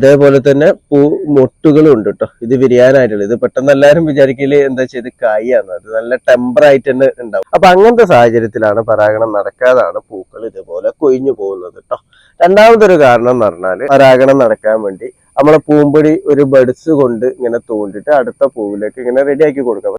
അതേപോലെ തന്നെ പൂ മൊട്ടുകളും ഉണ്ട് കേട്ടോ ഇത് വിരിയാനായിട്ടുള്ള ഇത് പെട്ടെന്ന് എല്ലാവരും വിചാരിക്കൽ എന്താ വെച്ചാൽ ഇത് കായാണ് അത് നല്ല ടെമ്പർ ആയിട്ട് തന്നെ ഉണ്ടാവും. അപ്പൊ അങ്ങനത്തെ സാഹചര്യത്തിലാണ് പരാഗണം നടക്കാതാണ് പൂക്കൾ ഇതുപോലെ കൊഴിഞ്ഞു പോകുന്നത് കേട്ടോ രണ്ടാമതൊരു കാരണം എന്ന് പറഞ്ഞാൽ പരാഗണം നടക്കാൻ വേണ്ടി നമ്മളെ പൂമ്പൊടി ഒരു ബഡ്സ് കൊണ്ട് ഇങ്ങനെ തോണ്ടിട്ട് അടുത്ത പൂവിലേക്ക് ഇങ്ങനെ റെഡിയാക്കി കൊടുക്കാം.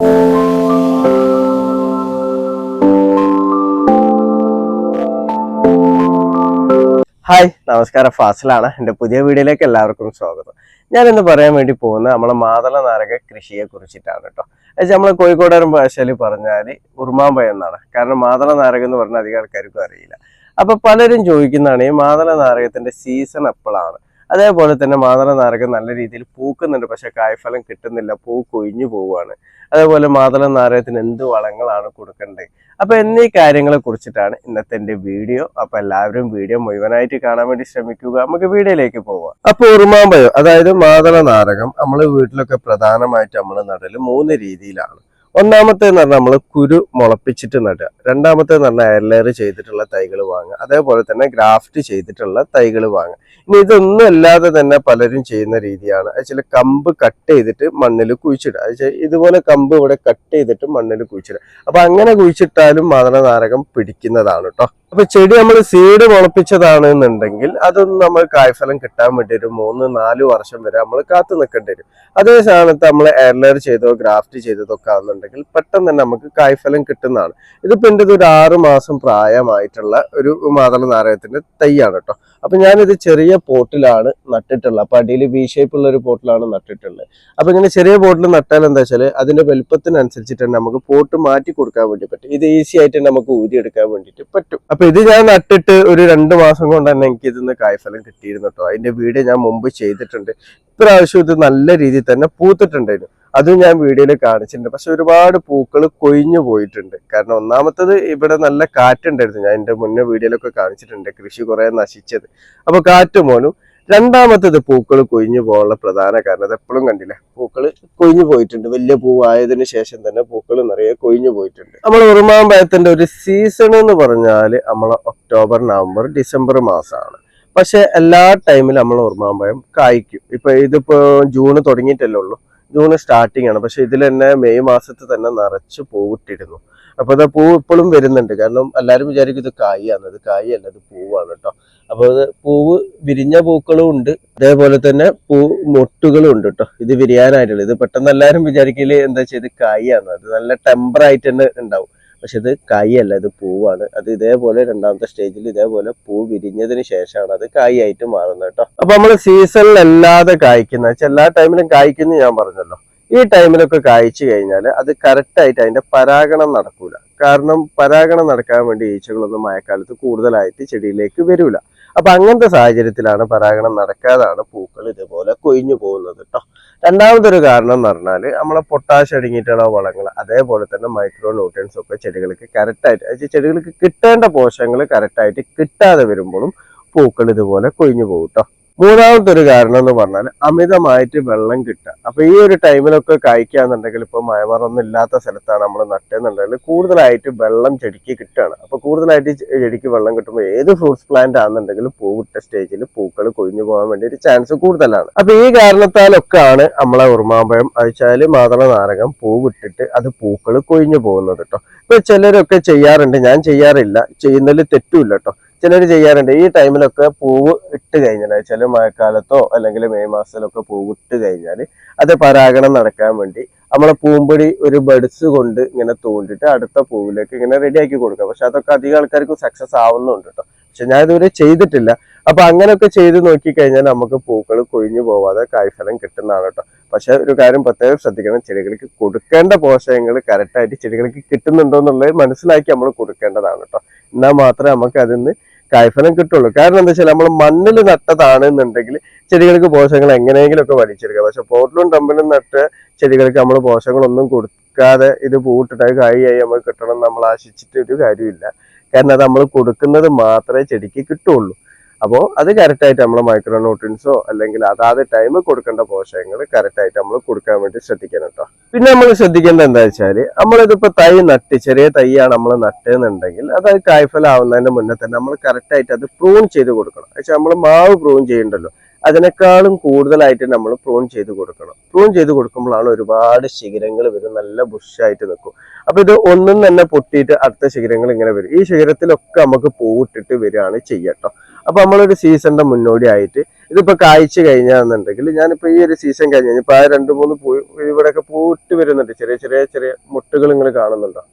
ഹായ് നമസ്കാരം. ഫാസിലാണ്. എന്റെ പുതിയ വീഡിയോയിലേക്ക് എല്ലാവർക്കും സ്വാഗതം. ഞാൻ ഇന്ന് പറയാൻ വേണ്ടി പോകുന്നത് നമ്മളെ മാതള നാരക കൃഷിയെ കുറിച്ചിട്ടാണ് കേട്ടോ. എന്നുവെച്ചാൽ നമ്മളെ കോഴിക്കോടൻ ഭാഷയിൽ പറഞ്ഞാൽ ഉർമാമ്പയം എന്നാണ്. കാരണം മാതള നാരകം എന്ന് പറഞ്ഞാൽ അധികം ആൾക്കാർക്കും അറിയില്ല. അപ്പൊ പലരും ചോദിക്കുന്നതാണ് ഈ മാതള നാരകത്തിന്റെ സീസൺ എപ്പോഴാണ്? അതേപോലെ തന്നെ മാതള നാരകം നല്ല രീതിയിൽ പൂക്കുന്നുണ്ട്. പക്ഷെ കായ്ഫലം കിട്ടുന്നില്ല. പൂ കൊഴിഞ്ഞു പോവുകയാണ്. അതേപോലെ മാതള നാരകത്തിന് എന്ത് വളങ്ങളാണ് കൊടുക്കേണ്ടത്? അപ്പൊ എന്നീ കാര്യങ്ങളെ കുറിച്ചിട്ടാണ് ഇന്നത്തെ എന്റെ വീഡിയോ. അപ്പൊ എല്ലാവരും വീഡിയോ മുഴുവനായിട്ട് കാണാൻ വേണ്ടി ശ്രമിക്കുക. നമുക്ക് വീഡിയോയിലേക്ക് പോവാം. അപ്പൊ ഉറുമാമ്പയോ അതായത് മാതള നാരകം നമ്മൾ വീട്ടിലൊക്കെ പ്രധാനമായിട്ട് നമ്മൾ നടൽ മൂന്ന് രീതിയിലാണ്. ഒന്നാമത്തെ എന്ന് പറഞ്ഞാൽ നമ്മൾ കുരു മുളപ്പിച്ചിട്ട് നടുക. രണ്ടാമത്തെ എന്ന് പറഞ്ഞാൽ എയർലെയർ ചെയ്തിട്ടുള്ള തൈകൾ വാങ്ങുക. അതേപോലെ തന്നെ ഗ്രാഫ്റ്റ് ചെയ്തിട്ടുള്ള തൈകൾ വാങ്ങുക. ഇനി ഇതൊന്നും അല്ലാതെ തന്നെ പലരും ചെയ്യുന്ന രീതിയാണ്. ചില കമ്പ് കട്ട് ചെയ്തിട്ട് മണ്ണിൽ കുഴിച്ചിടുക. അത് വെച്ചാൽ ഇതുപോലെ കമ്പ് ഇവിടെ കട്ട് ചെയ്തിട്ട് മണ്ണിൽ കുഴിച്ചിടുക. അപ്പൊ അങ്ങനെ കുഴിച്ചിട്ടാലും മാതള നാരകം പിടിക്കുന്നതാണ് കേട്ടോ അപ്പൊ ചെടി നമ്മൾ സീഡ് മുളപ്പിച്ചതാണ് എന്നുണ്ടെങ്കിൽ അതൊന്നും നമ്മൾ കായ്ഫലം കിട്ടാൻ വേണ്ടി ഒരു മൂന്ന് നാല് വർഷം വരെ നമ്മൾ കാത്തു നിൽക്കേണ്ടി വരും. അതേ സ്ഥാനത്ത് നമ്മൾ എയർലെയർ ചെയ്തോ ഗ്രാഫ്റ്റ് ചെയ്തതോ ഒക്കെ ആണെന്നുണ്ടെങ്കിൽ പെട്ടെന്ന് തന്നെ നമുക്ക് കായ്ഫലം കിട്ടുന്നതാണ്. ഇതിപ്പോ എന്റെ ഒരു ആറു മാസം പ്രായമായിട്ടുള്ള ഒരു മാതള നാരകത്തിന്റെ തൈയാണ് കേട്ടോ. അപ്പൊ ഞാനിത് ചെറിയ പോട്ടിലാണ് നട്ടിട്ടുള്ളത്. അപ്പൊ അടിയിൽ വി ഷേപ്പുള്ള ഒരു പോട്ടിലാണ് നട്ടിട്ടുള്ളത്. അപ്പൊ ഇങ്ങനെ ചെറിയ പോട്ടിൽ നട്ടാൽ എന്താ വെച്ചാൽ അതിന്റെ വലുപ്പത്തിനനുസരിച്ചിട്ട് തന്നെ നമുക്ക് പോട്ട് മാറ്റി കൊടുക്കാൻ വേണ്ടി പറ്റും. ഇത് ഈസി ആയിട്ട് നമുക്ക് ഊരിയെടുക്കാൻ വേണ്ടിയിട്ട് പറ്റും. അപ്പൊ ഇത് ഞാൻ നട്ടിട്ട് ഒരു രണ്ട് മാസം കൊണ്ട് തന്നെ എനിക്ക് ഇതിന്ന് കായ്ഫലം കിട്ടിയിരുന്നു കേട്ടോ അതിന്റെ വീഡിയോ ഞാൻ മുമ്പ് ചെയ്തിട്ടുണ്ട്. ഇപ്രാവശ്യം ഇത് നല്ല രീതിയിൽ തന്നെ പൂത്തിട്ടുണ്ടായിരുന്നു. അതും ഞാൻ വീഡിയോയിൽ കാണിച്ചിട്ടുണ്ട്. പക്ഷെ ഒരുപാട് പൂക്കൾ കൊഴിഞ്ഞു പോയിട്ടുണ്ട്. കാരണം ഒന്നാമത്തത് ഇവിടെ നല്ല കാറ്റുണ്ടായിരുന്നു. ഞാൻ എന്റെ മുന്നേ വീഡിയോയിലൊക്കെ കാണിച്ചിട്ടുണ്ട്. കൃഷി കുറെ നശിച്ചത്. അപ്പൊ കാറ്റ് മോനും രണ്ടാമത്തത് പൂക്കൾ കൊഴിഞ്ഞു പോകാനുള്ള പ്രധാന കാരണം അത് എപ്പോഴും കണ്ടില്ല? പൂക്കൾ കൊഴിഞ്ഞു പോയിട്ടുണ്ട്. വലിയ പൂവായതിനു ശേഷം തന്നെ പൂക്കൾ നിറയെ കൊഴിഞ്ഞു പോയിട്ടുണ്ട്. നമ്മൾ ഉറുമാമ്പഴത്തിന്റെ ഒരു സീസൺ എന്ന് പറഞ്ഞാൽ നമ്മൾ ഒക്ടോബർ നവംബർ ഡിസംബർ മാസമാണ്. പക്ഷെ എല്ലാ ടൈമിലും നമ്മൾ ഉറുമാമ്പഴം കായ്ക്കും. ഇപ്പൊ ഇതിപ്പോ ജൂണ് തുടങ്ങിയിട്ടല്ലേ ഉള്ളൂ. ജൂൺ സ്റ്റാർട്ടിംഗ് ആണ്. പക്ഷെ ഇതിൽ തന്നെ മെയ് മാസത്തിൽ തന്നെ നിറച്ച് പൂവിട്ടിരുന്നു. അപ്പൊ അത് പൂ ഇപ്പോഴും വരുന്നുണ്ട്. കാരണം എല്ലാവരും വിചാരിക്കും ഇത് കായാണ് ഇത് കായല്ല ഇത് പൂവാണ് കേട്ടോ അപ്പൊ അത് പൂവ് വിരിഞ്ഞ പൂക്കളും ഉണ്ട്. അതേപോലെ തന്നെ പൂ മൊട്ടുകളും ഉണ്ട് കേട്ടോ ഇത് വിരിയാനായിട്ടുള്ളത് ഇത് പെട്ടെന്ന് എല്ലാവരും വിചാരിക്കൽ എന്താ വെച്ചാൽ ഇത് കായാണ് അത് നല്ല ടെമ്പർ ആയിട്ട് തന്നെ ഉണ്ടാവും. പക്ഷെ ഇത് കായല്ല ഇത് പൂവാണ്. അത് ഇതേപോലെ രണ്ടാമത്തെ സ്റ്റേജിൽ ഇതേപോലെ പൂ വിരിഞ്ഞതിന് ശേഷമാണ് അത് കായായിട്ട് മാറുന്നത് കേട്ടോ അപ്പൊ നമ്മൾ സീസണിലല്ലാതെ കായ്ക്കുന്ന എല്ലാ ടൈമിലും കായ്ക്കുന്നു ഞാൻ പറഞ്ഞല്ലോ. ഈ ടൈമിലൊക്കെ കായ്ച്ചു കഴിഞ്ഞാൽ അത് കറക്റ്റായിട്ട് അതിന്റെ പരാഗണം നടക്കൂല. കാരണം പരാഗണം നടക്കാൻ വേണ്ടി ഈച്ചകളൊന്നും മഴക്കാലത്ത് കൂടുതലായിട്ട് ചെടിയിലേക്ക് വരില്ല അപ്പൊ അങ്ങനത്തെ സാഹചര്യത്തിലാണ് പരാഗണം നടക്കാതാണ് പൂക്കൾ ഇതുപോലെ കൊഴിഞ്ഞു പോകുന്നത് കേട്ടോ രണ്ടാമതൊരു കാരണം എന്ന് പറഞ്ഞാൽ നമ്മളെ പൊട്ടാഷ് അടങ്ങിയിട്ടുള്ള വളങ്ങൾ അതേപോലെ തന്നെ മൈക്രോ ന്യൂട്രിയൻസ് ഒക്കെ ചെടികൾക്ക് കറക്റ്റായിട്ട് ചെടികൾക്ക് കിട്ടേണ്ട പോഷകങ്ങൾ കറക്റ്റായിട്ട് കിട്ടാതെ വരുമ്പോഴും പൂക്കൾ ഇതുപോലെ കൊഴിഞ്ഞു പോകും കേട്ടോ മൂന്നാമത്തെ ഒരു കാരണം എന്ന് പറഞ്ഞാൽ അമിതമായിട്ട് വെള്ളം കിട്ടുക. അപ്പൊ ഈ ഒരു ടൈമിലൊക്കെ കായ്ക്കാന്നുണ്ടെങ്കിൽ ഇപ്പൊ മഴമറൊന്നും ഇല്ലാത്ത സ്ഥലത്താണ് നമ്മൾ നട്ടെന്നുണ്ടെങ്കിൽ കൂടുതലായിട്ട് വെള്ളം ചെടിക്ക് കിട്ടുകയാണ്. അപ്പൊ കൂടുതലായിട്ട് ചെടിക്ക് വെള്ളം കിട്ടുമ്പോൾ ഏത് ഫ്രൂട്ട്സ് പ്ലാന്റ് ആണെന്നുണ്ടെങ്കിലും പൂവിട്ട സ്റ്റേജിൽ പൂക്കൾ കൊഴിഞ്ഞു പോകാൻ വേണ്ടി ഒരു ചാൻസ് കൂടുതലാണ്. അപ്പൊ ഈ കാരണത്താലൊക്കെ ആണ് നമ്മളെ ഉറുമാമ്പഴം അയച്ചാൽ മാതള നാരകം പൂവിട്ടിട്ട് അത് പൂക്കൾ കൊഴിഞ്ഞു പോകുന്നത് കേട്ടോ ഇപ്പൊ ചിലരൊക്കെ ചെയ്യാറുണ്ട്. ഞാൻ ചെയ്യാറില്ല. ചെയ്യുന്നതിൽ തെറ്റുമില്ല കേട്ടോ ചിലർ ചെയ്യാറുണ്ട്. ഈ ടൈമിലൊക്കെ പൂവ് ഇട്ട് കഴിഞ്ഞാൽ ചില മഴക്കാലത്തോ അല്ലെങ്കിൽ മെയ് മാസത്തിലൊക്കെ പൂവ് ഇട്ട് കഴിഞ്ഞാൽ അത് പരാഗണം നടക്കാൻ വേണ്ടി നമ്മളെ പൂമ്പൊടി ഒരു ബഡ്സ് കൊണ്ട് ഇങ്ങനെ തോണ്ടിട്ട് അടുത്ത പൂവിലേക്ക് ഇങ്ങനെ റെഡിയാക്കി കൊടുക്കുക പക്ഷെ അതൊക്കെ അധികം ആൾക്കാർക്ക് സക്സസ് ആവുന്നുണ്ട് കേട്ടോ പക്ഷെ ഞാൻ ഇതുവരെ ചെയ്തിട്ടില്ല. അപ്പൊ അങ്ങനെയൊക്കെ ചെയ്ത് നോക്കിക്കഴിഞ്ഞാൽ നമുക്ക് പൂക്കൾ കൊഴിഞ്ഞു പോവാതെ കായ്ഫലം കിട്ടുന്നതാണ് കേട്ടോ പക്ഷെ ഒരു കാര്യം പ്രത്യേകം ശ്രദ്ധിക്കണം. ചെടികൾക്ക് കൊടുക്കേണ്ട പോഷകങ്ങൾ കറക്റ്റായിട്ട് ചെടികൾക്ക് കിട്ടുന്നുണ്ടോ എന്നുള്ളത് മനസ്സിലാക്കി നമ്മൾ കൊടുക്കേണ്ടതാണ് കേട്ടോ എന്നാൽ മാത്രമേ നമുക്ക് അതിൽ നിന്ന് കായ്ഫലം കിട്ടുള്ളൂ. കാരണം എന്താ വെച്ചാൽ നമ്മൾ മണ്ണിൽ നട്ടതാണ് എന്നുണ്ടെങ്കിൽ ചെടികൾക്ക് പോഷകങ്ങൾ എങ്ങനെയെങ്കിലും ഒക്കെ വലിച്ചെടുക്കുക പക്ഷെ പോട്ടിലും ടമ്പിലും നട്ട് ചെടികൾക്ക് നമ്മൾ പോഷകങ്ങളൊന്നും കൊടുക്കാതെ ഇത് പൂട്ടിട്ട് കായായി നമ്മൾ കിട്ടണം നമ്മൾ ആശിച്ചിട്ട് ഒരു കാര്യമില്ല. കാരണം അത് നമ്മൾ കൊടുക്കുന്നത് മാത്രമേ ചെടിക്ക് കിട്ടുള്ളൂ. അപ്പോൾ അത് കറക്റ്റായിട്ട് നമ്മൾ മൈക്രോ ന്യൂട്രിയൻസോ അല്ലെങ്കിൽ അതാത് ടൈം കൊടുക്കേണ്ട പോഷകങ്ങൾ കറക്റ്റായിട്ട് നമ്മൾ കൊടുക്കാൻ വേണ്ടി ശ്രദ്ധിക്കണം കേട്ടോ പിന്നെ നമ്മൾ ശ്രദ്ധിക്കേണ്ടത് എന്താ വെച്ചാൽ നമ്മളിതിപ്പോൾ തൈ നട്ട് ചെറിയ തൈയാണ് നമ്മൾ നട്ടെന്നുണ്ടെങ്കിൽ അത് കായ്ഫലാവുന്നതിന് മുന്നേ തന്നെ നമ്മൾ കറക്റ്റായിട്ട് അത് പ്രൂൺ ചെയ്ത് കൊടുക്കണം. പക്ഷേ നമ്മൾ മാവ് പ്രൂൺ ചെയ്യണ്ടല്ലോ. അതിനേക്കാളും കൂടുതലായിട്ട് നമ്മൾ പ്രൂൺ ചെയ്ത് കൊടുക്കണം. പ്രൂൺ ചെയ്ത് കൊടുക്കുമ്പോഴാണ് ഒരുപാട് ശിഖരങ്ങൾ വരും. നല്ല ബുഷായിട്ട് നിൽക്കും അപ്പോൾ ഇത് ഒന്നും തന്നെ പൊട്ടിയിട്ട് അടുത്ത ശിഖരങ്ങൾ ഇങ്ങനെ വരും. ഈ ശിഖരത്തിലൊക്കെ നമുക്ക് പൂവിട്ടിട്ട് വരികയാണ് ചെയ്യട്ടോ അപ്പൊ നമ്മളൊരു സീസണിന്റെ മുന്നോടിയായിട്ട് ഇതിപ്പോ കായ്ച്ചു കഴിഞ്ഞാന്നുണ്ടെങ്കിൽ ഞാനിപ്പോ ഈ ഒരു സീസൺ കഴിഞ്ഞ് ഇപ്പൊ ആ രണ്ട് മൂന്ന് പൂ ഇവിടെയൊക്കെ പൂട്ട് വരുന്നുണ്ട്. ചെറിയ ചെറിയ ചെറിയ മുട്ടുകൾ നിങ്ങൾ കാണുന്നുണ്ടോ?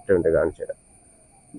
ഇട്ടുണ്ട് കാണിച്ചു തരാം.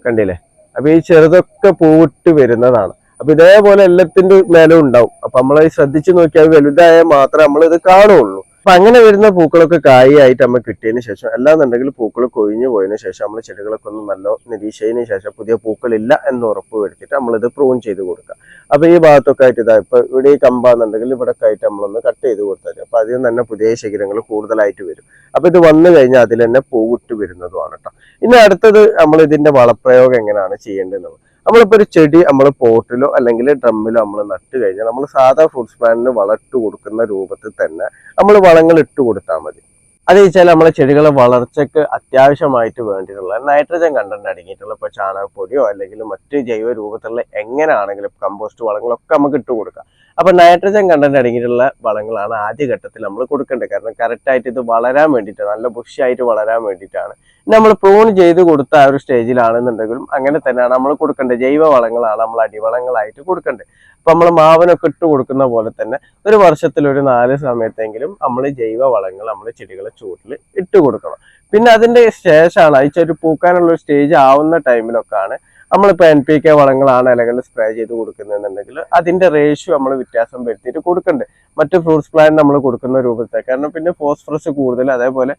കണ്ടില്ലേ? അപ്പൊ ഈ ചെറുതൊക്കെ പൂട്ട് വരുന്നതാണ്. അപ്പൊ ഇതേപോലെ എല്ലാത്തിന്റെ മേലും ഉണ്ടാവും. അപ്പൊ നമ്മളത് ശ്രദ്ധിച്ചു നോക്കിയാൽ വലുതായാൽ മാത്രമേ നമ്മൾ ഇത് കാണുള്ളൂ. അപ്പൊ അങ്ങനെ വരുന്ന പൂക്കളൊക്കെ കായായിട്ട് നമ്മൾ കിട്ടിയതിന് ശേഷം അല്ലാന്നുണ്ടെങ്കിൽ പൂക്കൾ കൊഴിഞ്ഞു പോയതിനു ശേഷം നമ്മൾ ചെടികളൊക്കെ ഒന്ന് നല്ല നിരീക്ഷയതിന് ശേഷം പുതിയ പൂക്കളില്ല എന്ന് ഉറപ്പ് വരുത്തിയിട്ട് നമ്മളിത് പ്രൂൺ ചെയ്ത് കൊടുക്കുക. അപ്പൊ ഈ ഭാഗത്തൊക്കെ ആയിട്ട് ഇതാ ഇപ്പൊ ഇവിടെ ഈ കമ്പാന്നുണ്ടെങ്കിൽ ഇവിടെ ആയിട്ട് നമ്മളൊന്ന് കട്ട് ചെയ്ത് കൊടുത്താൽ അപ്പൊ അതിൽ നിന്ന് തന്നെ പുതിയ ശിഖരങ്ങൾ കൂടുതലായിട്ട് വരും. അപ്പൊ ഇത് വന്നു കഴിഞ്ഞാൽ അതിൽ തന്നെ പൂവിട്ട് വരുന്നതുമാണ് കേട്ടോ. ഇനി അടുത്തത് നമ്മൾ ഇതിന്റെ വളപ്രയോഗം എങ്ങനെയാണ് ചെയ്യേണ്ടത് നമ്മളിപ്പോ ഒരു ചെടി നമ്മൾ പോട്ടിലോ അല്ലെങ്കിൽ ഡ്രമ്മിലോ നമ്മൾ നട്ട് കഴിഞ്ഞാൽ നമ്മൾ സാധാ ഫ്രൂട്ട്സ് പ്ലാന്റിന് വളർത്തു കൊടുക്കുന്ന രൂപത്തിൽ തന്നെ നമ്മൾ വളങ്ങൾ ഇട്ട് കൊടുത്താൽ മതി. അത് വെച്ചാൽ നമ്മളെ ചെടികളെ വളർച്ചയ്ക്ക് അത്യാവശ്യമായിട്ട് വേണ്ടിയിട്ടുള്ള നൈട്രജൻ കണ്ടന്റ് അടങ്ങിയിട്ടുള്ള ഇപ്പോൾ ചാണകപ്പൊടിയോ അല്ലെങ്കിൽ മറ്റ് ജൈവ രൂപത്തിലുള്ള എങ്ങനെയാണെങ്കിലും കമ്പോസ്റ്റ് വളങ്ങളൊക്കെ നമുക്ക് ഇട്ട് കൊടുക്കാം. അപ്പൊ നൈട്രജൻ കണ്ടന്റ് അടങ്ങിയിട്ടുള്ള വളങ്ങളാണ് ആദ്യ ഘട്ടത്തിൽ നമ്മൾ കൊടുക്കേണ്ടത്. കാരണം കറക്റ്റ് ആയിട്ട് ഇത് വളരാൻ വേണ്ടിയിട്ടാണ്. നല്ല ബുഷിയായിട്ട് വളരാൻ വേണ്ടിയിട്ടാണ്. നമ്മൾ പ്രൂൺ ചെയ്ത് കൊടുത്ത ആ ഒരു സ്റ്റേജിലാണെന്നുണ്ടെങ്കിലും അങ്ങനെ തന്നെയാണ് നമ്മൾ കൊടുക്കേണ്ടത്. ജൈവ വളങ്ങളാണ് നമ്മൾ അടിവളങ്ങളായിട്ട് കൊടുക്കേണ്ടത്. അപ്പൊ നമ്മൾ മാവനൊക്കെ ഇട്ട് കൊടുക്കുന്ന പോലെ തന്നെ ഒരു വർഷത്തിൽ ഒരു നാല് സമയത്തെങ്കിലും നമ്മൾ ജൈവ വളങ്ങൾ നമ്മൾ ചെടികളെ ചൂട്ടിൽ ഇട്ട് കൊടുക്കണം. പിന്നെ അതിന്റെ ശേഷമാണ് അയച്ചൊരു പൂക്കാനുള്ള സ്റ്റേജ് ആവുന്ന ടൈമിലൊക്കെയാണ് നമ്മളിപ്പോൾ എൻ പി കെ വളങ്ങളാണ് അല്ലെങ്കിൽ സ്പ്രേ ചെയ്ത് കൊടുക്കുന്നതെന്നുണ്ടെങ്കിൽ അതിന്റെ റേഷ്യോ നമ്മൾ വ്യത്യാസം വരുത്തിയിട്ട് കൊടുക്കേണ്ടത് മറ്റ് ഫ്രൂട്ട്സ് പ്ലാന്റ് നമ്മൾ കൊടുക്കുന്ന രൂപത്തെ കാരണം പിന്നെ ഫോസ്ഫറസ് കൂടുതൽ അതേപോലെ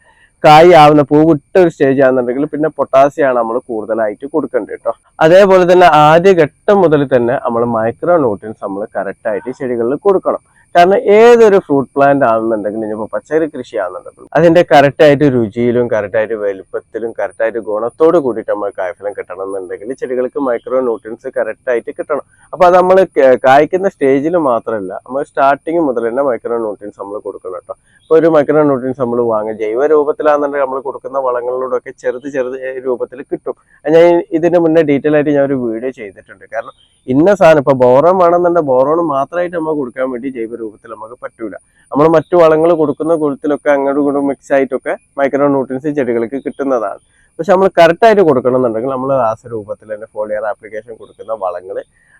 കായ് ആവുന്ന പൂ വിട്ട ഒരു സ്റ്റേജ് ആണെന്നുണ്ടെങ്കിൽ പിന്നെ പൊട്ടാസ്യമാണ് നമ്മൾ കൂടുതലായിട്ട് കൊടുക്കേണ്ടത് കേട്ടോ. അതേപോലെ തന്നെ ആദ്യ ഘട്ടം മുതൽ തന്നെ നമ്മൾ മൈക്രോ ന്യൂട്രിയൻസ് നമ്മൾ കറക്റ്റായിട്ട് ചെടികളിൽ കൊടുക്കണം. കാരണം ഏതൊരു ഫ്രൂട്ട് പ്ലാന്റ് ആണെന്നുണ്ടെങ്കിൽ ഇനിയിപ്പോൾ പച്ചക്കറി കൃഷി ആണെന്നുണ്ടെങ്കിൽ അതിന്റെ കറക്റ്റ് ആയിട്ട് രുചിയിലും കറക്റ്റ് ആയിട്ട് വലുപ്പത്തിലും കറക്റ്റ് ആയിട്ട് ഗുണത്തോട് കൂടിയിട്ട് നമ്മൾ കായ്ഫലം കിട്ടണം എന്നുണ്ടെങ്കിൽ ചെടികൾക്ക് മൈക്രോ ന്യൂട്രിയൻസ് കറക്റ്റ് ആയിട്ട് കിട്ടണം. അപ്പൊ അത് നമ്മൾ കായ്ക്കുന്ന സ്റ്റേജിൽ മാത്രമല്ല നമ്മൾ സ്റ്റാർട്ടിങ് മുതൽ തന്നെ മൈക്രോ ന്യൂട്രിയൻസ് നമ്മൾ കൊടുക്കണം കേട്ടോ. ഒരു മൈക്രോ ന്യൂട്രിയൻസ് നമ്മൾ വാങ്ങുക ജൈവ രൂപത്തിലാണെന്നുണ്ടെങ്കിൽ നമ്മൾ കൊടുക്കുന്ന വളങ്ങളിലൂടെയൊക്കെ ചെറുത് ചെറുത് രൂപത്തിൽ കിട്ടും. ഞാൻ ഇതിന് മുന്നേ ഡീറ്റെയിൽ ആയിട്ട് ഞാൻ ഒരു വീഡിയോ ചെയ്തിട്ടുണ്ട്. കാരണം ഇന്ന സാധനം ഇപ്പൊ ബോറോൺ വേണമെന്നുണ്ടെങ്കിൽ ബോറോൺ മാത്രമായിട്ട് നമ്മൾ കൊടുക്കാൻ വേണ്ടി ജൈവ രൂപത്തിൽ നമുക്ക് പറ്റൂല. നമ്മൾ മറ്റു വളങ്ങൾ കൊടുക്കുന്ന കുളത്തിലൊക്കെ അങ്ങോട്ടും ഇങ്ങോട്ടും മിക്സ് ആയിട്ടൊക്കെ മൈക്രോ ന്യൂട്രിയൻസ് ചെടികൾക്ക് കിട്ടുന്നതാണ്. പക്ഷെ നമ്മൾ കറക്റ്റ് ആയിട്ട് കൊടുക്കണം എന്നുണ്ടെങ്കിൽ നമ്മൾ രാസരൂപത്തിൽ തന്നെ ഫോളിയർ ആപ്ലിക്കേഷൻ കൊടുക്കുന്ന വളങ്ങൾ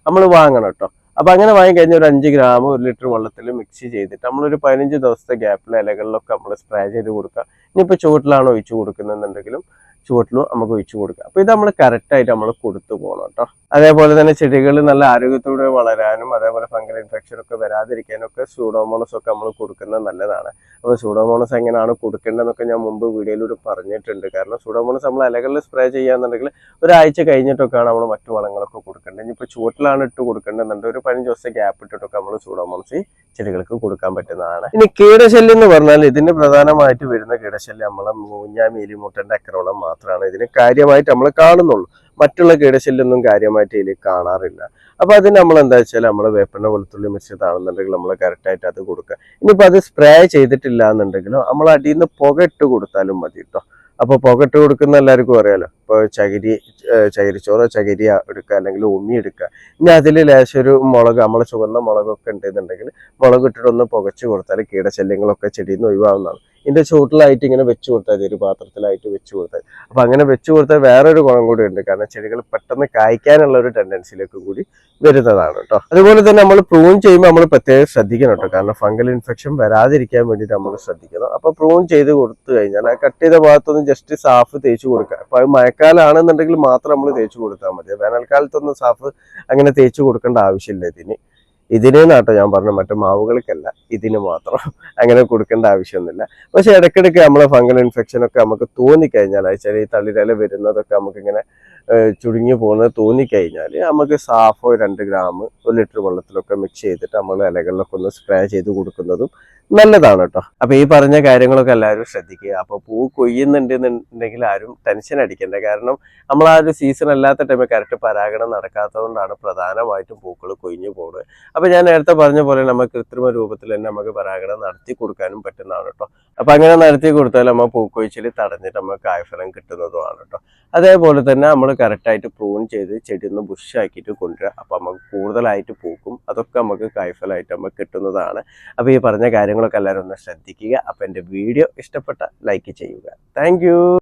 നമ്മൾ വാങ്ങണം കേട്ടോ. അപ്പൊ അങ്ങനെ വാങ്ങിക്കഴിഞ്ഞാൽ ഒരു അഞ്ച് ഗ്രാം ഒരു ലിറ്റർ വെള്ളത്തിൽ മിക്സ് ചെയ്തിട്ട് നമ്മളൊരു പതിനഞ്ച് ദിവസത്തെ ഗ്യാപ്പിൽ ഇലകളിലൊക്കെ നമ്മൾ സ്പ്രേ ചെയ്ത് കൊടുക്കുക. ഇനിയിപ്പോൾ ചുവട്ടിലാണോ ഒഴിച്ചു കൊടുക്കുന്നുണ്ടെങ്കിലും ചുവട്ടിലും നമുക്ക് ഒഴിച്ചു കൊടുക്കാം. അപ്പൊ ഇത് നമ്മൾ കറക്റ്റായിട്ട് നമ്മൾ കൊടുത്തു പോകണം കേട്ടോ. അതേപോലെ തന്നെ ചെടികൾ നല്ല ആരോഗ്യത്തോടെ വളരാനും അതേപോലെ ഫംഗൽ ഇൻഫെക്ഷൻ ഒക്കെ വരാതിരിക്കാനും ഒക്കെ സൂഡോമോണസ് ഒക്കെ നമ്മൾ കൊടുക്കുന്നത് നല്ലതാണ്. അപ്പോൾ സൂഡോമോണസ് എങ്ങനെയാണ് കൊടുക്കേണ്ടതെന്നൊക്കെ ഞാൻ മുമ്പ് വീഡിയോയിലൂടെ പറഞ്ഞിട്ടുണ്ട്. കാരണം സൂഡോമോണസ് നമ്മൾ ഇലകളിൽ സ്പ്രേ ചെയ്യാന്നുണ്ടെങ്കിൽ ഒരാഴ്ച കഴിഞ്ഞിട്ടൊക്കെയാണ് നമ്മൾ മറ്റു വളങ്ങളൊക്കെ കൊടുക്കേണ്ടത്. ഇനിയിപ്പോൾ ചുവട്ടിലാണ് ഇട്ട് കൊടുക്കേണ്ടതുണ്ട് ഒരു പതിനഞ്ച് ദിവസത്തെ ഗ്യാപ്പ് ഇട്ടിട്ടൊക്കെ നമ്മൾ സൂഡോമോണസ് ചെടികൾക്ക് കൊടുക്കാൻ പറ്റുന്നതാണ്. ഇനി കീടശല്യം എന്ന് പറഞ്ഞാൽ ഇതിന് പ്രധാനമായിട്ട് വരുന്ന കീടശല്യം നമ്മളെ മൂഞ്ഞ മീലിമുട്ടന്റെ അക്രമണം മാത്രമാണ് ഇതിന് കാര്യമായിട്ട് നമ്മൾ കാണുന്നുള്ളൂ. മറ്റുള്ള കീടശല്യൊന്നും കാര്യമായിട്ട് ഇതിൽ കാണാറില്ല. അപ്പോൾ അതിന് നമ്മൾ എന്താ വെച്ചാൽ നമ്മൾ വേപ്പെണ്ണ വെളുത്തുള്ളി മിശ്രിതാണെന്നുണ്ടെങ്കിൽ നമ്മൾ കറക്റ്റായിട്ട് അത് കൊടുക്കുക. ഇനിയിപ്പോൾ അത് സ്പ്രേ ചെയ്തിട്ടില്ല എന്നുണ്ടെങ്കിലോ നമ്മൾ അടിയിൽ നിന്ന് പുക ഇട്ട് കൊടുത്താലും മതി കേട്ടോ അപ്പോൾ പുക ഇട്ട് കൊടുക്കുന്ന എല്ലാവർക്കും അറിയാലോ. ഇപ്പോൾ ചകിരി ചകിരിച്ചോറോ ചകിരി എടുക്കുക അല്ലെങ്കിൽ ഉമ്മി എടുക്കുക. ഇനി അതിൽ ലേശം ഒരു മുളക് നമ്മൾ ചുവന്ന മുളകൊക്കെ ഉണ്ടെന്നുണ്ടെങ്കിൽ മുളക് ഇട്ടിട്ടൊന്ന് പുകച്ച് കൊടുത്താൽ കീടശല്യങ്ങളൊക്കെ ചെടിയിൽ നിന്ന് ഒഴിവാകുന്നതാണ് ഇതിന്റെ ചുവട്ടിലായിട്ട് ഇങ്ങനെ വെച്ച് കൊടുത്താൽ മതി ഒരു പാത്രത്തിലായിട്ട് വെച്ച് കൊടുത്താൽ അപ്പൊ അങ്ങനെ വെച്ച് കൊടുത്താൽ വേറൊരു ഗുണം കൂടി ഉണ്ട്. കാരണം ചെടികൾ പെട്ടെന്ന് കായ്ക്കാനുള്ള ഒരു ടെൻഡൻസിയിലേക്ക് കൂടി വരുന്നതാണ് കേട്ടോ അതുപോലെ തന്നെ നമ്മൾ പ്രൂൺ ചെയ്യുമ്പോൾ നമ്മൾ പ്രത്യേകം ശ്രദ്ധിക്കണം കേട്ടോ കാരണം ഫംഗൽ ഇൻഫെക്ഷൻ വരാതിരിക്കാൻ വേണ്ടിയിട്ട് നമ്മൾ ശ്രദ്ധിക്കണം. അപ്പൊ പ്രൂൺ ചെയ്ത് കൊടുത്തു കഴിഞ്ഞാൽ ആ കട്ട് ചെയ്ത ഭാഗത്തൊന്നും ജസ്റ്റ് സാഫ് തേച്ചു കൊടുക്കുക. അപ്പൊ അത് മഴക്കാലാണെന്നുണ്ടെങ്കിൽ മാത്രം നമ്മൾ തേച്ചു കൊടുത്താൽ മതി. വേനൽക്കാലത്തൊന്നും സാഫ് അങ്ങനെ തേച്ചു കൊടുക്കേണ്ട ആവശ്യമില്ല ഇതിന്. ഇതിന് നാട്ടോ ഞാൻ പറഞ്ഞു മറ്റു മാവുകൾക്കല്ല ഇതിന് മാത്രം. അങ്ങനെ കൊടുക്കേണ്ട ആവശ്യമൊന്നുമില്ല. പക്ഷെ ഇടയ്ക്കിടയ്ക്ക് നമ്മൾ ഫംഗൽ ഇൻഫെക്ഷൻ ഒക്കെ നമുക്ക് തോന്നിക്കഴിഞ്ഞാൽ വെച്ചാൽ ഈ തളിരല വരുന്നതൊക്കെ നമുക്കിങ്ങനെ ചുരുങ്ങി പോകുന്നത് തോന്നിക്കഴിഞ്ഞാൽ നമുക്ക് സാഫോ രണ്ട് ഗ്രാം ഒരു ലിറ്റർ വെള്ളത്തിലൊക്കെ മിക്സ് ചെയ്തിട്ട് നമ്മൾ ഇലകളിലൊക്കെ ഒന്ന് സ്പ്രേ ചെയ്ത് കൊടുക്കുന്നതും നല്ലതാണ് കേട്ടോ അപ്പൊ ഈ പറഞ്ഞ കാര്യങ്ങളൊക്കെ എല്ലാവരും ശ്രദ്ധിക്കുക. അപ്പൊ പൂ കൊയ്യുന്നുണ്ടെന്നുണ്ടെങ്കിൽ ആരും ടെൻഷൻ അടിക്കണ്ട. കാരണം നമ്മൾ ആ ഒരു സീസൺ അല്ലാത്ത ടൈമിൽ കറക്റ്റ് പരാഗണം നടക്കാത്തതുകൊണ്ടാണ് പ്രധാനമായിട്ടും പൂക്കൾ കൊയ്ഞ്ഞു പോകുന്നത് അപ്പൊ ഞാൻ നേരത്തെ പറഞ്ഞ പോലെ നമുക്ക് കൃത്രിമ രൂപത്തിൽ തന്നെ നമുക്ക് പരാഗണം നടത്തി കൊടുക്കാനും പറ്റുന്നതാണ് കേട്ടോ അപ്പൊ അങ്ങനെ നടത്തി കൊടുത്താൽ നമ്മൾ പൂക്കൊഴിച്ചിൽ തടഞ്ഞിട്ട് നമുക്ക് കായ്ഫലം കിട്ടുന്നതുമാണ് കേട്ടോ അതേപോലെ തന്നെ നമ്മൾ കറക്റ്റായിട്ട് പ്രൂൺ ചെയ്ത് ചെടി ഒന്ന് ബുഷാക്കിയിട്ട് കൊണ്ടുവരിക. അപ്പൊ നമുക്ക് കൂടുതലായിട്ട് പൂക്കും അതൊക്കെ നമുക്ക് കായ്ഫലമായിട്ട് നമുക്ക് കിട്ടുന്നതാണ്. അപ്പൊ ഈ പറഞ്ഞ കാര്യങ്ങളൊക്കെ എല്ലാവരും ഒന്ന് ശ്രദ്ധിക്കുക. അപ്പോൾ എന്റെ വീഡിയോ ഇഷ്ടപ്പെട്ട ലൈക്ക് ചെയ്യുക. താങ്ക്